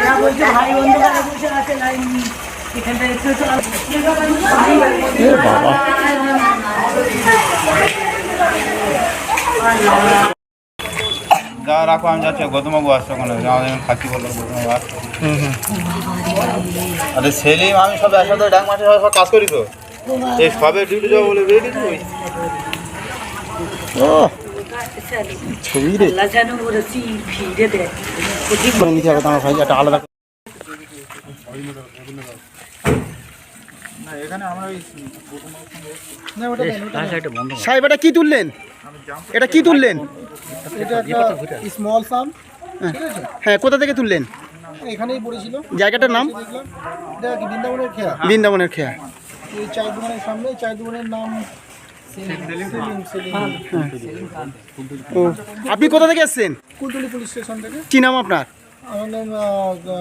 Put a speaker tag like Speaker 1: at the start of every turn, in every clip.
Speaker 1: এরা বলছে ভাই বন্ধুরা বসে আছে লাইন এখানটা একটু একটু
Speaker 2: যা রাখো আমি যাচ্ছি। গৌতমবাবু আসছে ওখানে। আমাদের খাচ্ছি বলল গৌতমবাবু আসছে। আরে সেলিম আমি সব একসাথে ডাক মাসে সব কাজ করি তো? এই সবে ডিউটি যাব বলে বেরিয়ে তুই?
Speaker 3: ও ছবি রে।
Speaker 1: আল্লাহ যেন ওরা ফিরে দেয়।
Speaker 3: করে নিতে হবে তোমার ভাই একটা আলাদা সাহেব এটা কি তুললেন? এটা কি তুললেন?
Speaker 4: এটা স্মল সাম
Speaker 3: হ্যাঁ। কোথা থেকে তুললেন?
Speaker 4: এখানেই পড়েছিল।
Speaker 3: জায়গাটার নাম?
Speaker 4: বৃন্দাবনের খেয়া?
Speaker 3: বৃন্দাবনের খেয়া।
Speaker 4: এই চায়ের দোকানের সামনে চায়ের দোকানের নাম
Speaker 3: ও। আপনি কোথা থেকে এসেছেন?
Speaker 4: কুলতলি পুলিশ স্টেশন থেকে।
Speaker 3: কি নাম আপনার?
Speaker 4: আমার নাম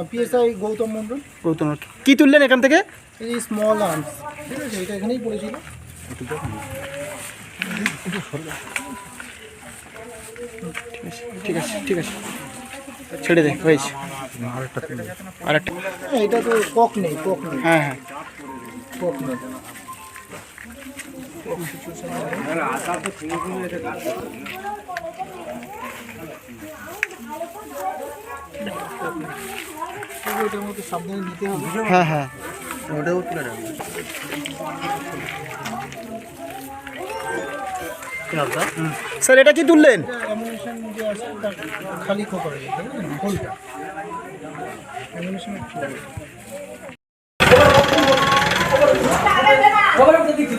Speaker 4: পিএসআই গৌতম মণ্ডল।
Speaker 3: গৌতম কি তুললেন এখান থেকে?
Speaker 4: এই স্মল আর্মস ঠিক আছে এটা এখানেই পড়েছিল।
Speaker 3: ঠিক আছে ঠিক আছে। ছেড়ে দে হয়েছে। আর একটা
Speaker 4: হ্যাঁ, এটা তো কক নেই কক নেই।
Speaker 3: হ্যাঁ হ্যাঁ।
Speaker 4: কক নেই।
Speaker 3: হ্যাঁ হ্যাঁ
Speaker 4: ওটাও তুলে রাখবে
Speaker 3: স্যার এটা কি তুললেন?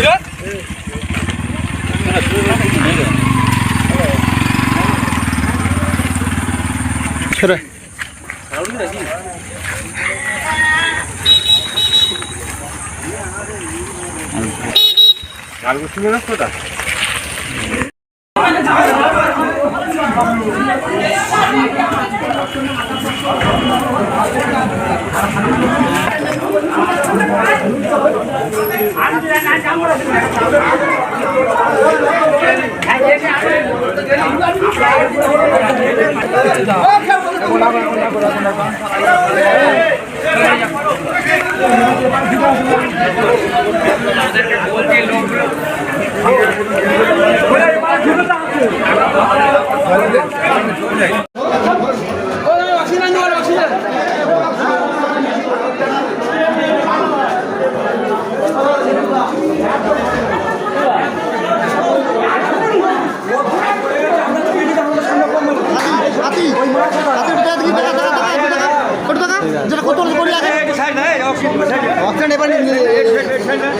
Speaker 2: এই লাইটটা একটু দাও স্যার একটু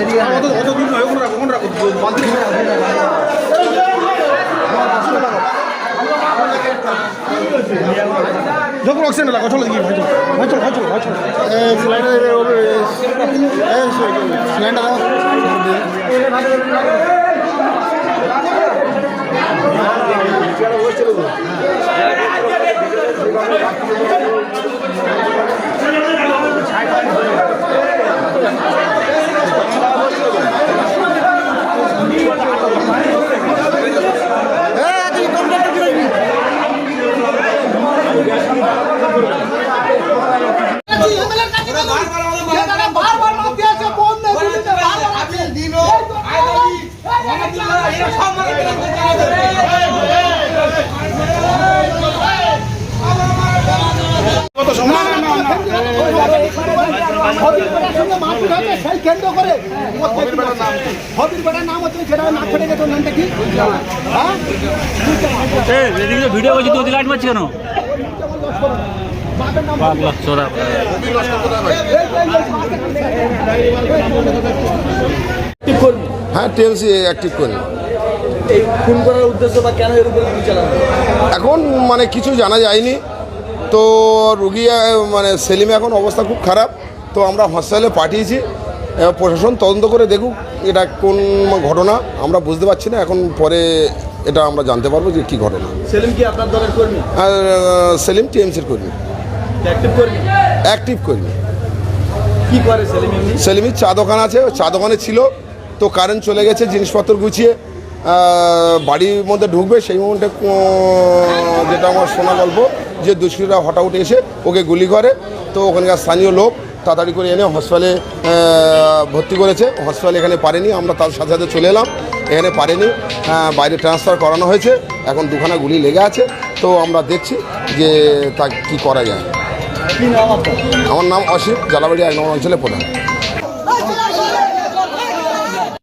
Speaker 2: করে
Speaker 3: হ্যাঁ।
Speaker 2: আমরা ওই সামনে আছে স্যার
Speaker 3: ছেড়ে
Speaker 4: যখন অক্সিজেন লাগা চলো চলো ভাই চলো ভাই চলো ভাই চলো সিলিন্ডার সিলিন্ডার সেই কেন্দ্র করে হবির বেটার নাম হচ্ছে সেটা না ছেড়ে গেছে নামটা কি
Speaker 5: ভিডিও করছি
Speaker 6: হ্যাঁ টিএমসি অ্যাক্টিভ করি
Speaker 4: এই খুন করার উদ্দেশ্য বা কেন এর উপরে গুলি চালানো
Speaker 6: এখন মানে কিছু জানা যায়নি। তো রুগী মানে সেলিম এখন অবস্থা খুব খারাপ। তো আমরা হসপিটালে পাঠিয়েছি। প্রশাসন তদন্ত করে দেখুক এটা কোন ঘটনা। আমরা বুঝতে পারছি না। এখন পরে এটা আমরা জানতে পারব যে কী ঘটনা।
Speaker 3: সেলিম কি আপনার দলের কর্মী?
Speaker 6: আর সেলিম টিএমসির কর্মী।
Speaker 3: অ্যাক্টিভ কর্মী?
Speaker 6: অ্যাক্টিভ কর্মী।
Speaker 3: কি করে সেলিম
Speaker 6: সেলিমির চা দোকান আছে। চা দোকানে ছিল। তো কারেন্ট চলে গেছে জিনিসপত্র গুছিয়ে। বাড়ির মধ্যে ঢুকবে সেই মুহূর্তে যেটা আমার শোনা গল্প যে দুষ্কৃতীরা হঠাৎ উঠে এসে ওকে গুলি করে। তো ওখানকার স্থানীয় লোক তাড়াতাড়ি করে এনে হসপিটালে ভর্তি করেছে। হসপিটালে এখানে পারেনি আমরা তার সাথে সাথে চলে এলাম। এখানে পারেনি বাইরে ট্রান্সফার করানো হয়েছে। এখন দুখানা গুলি লেগে আছে। তো আমরা দেখছি যে তা কী করা যায়। আমার নাম অসিত জালাবাড়ি এক নম্বর অঞ্চলে প্রধান।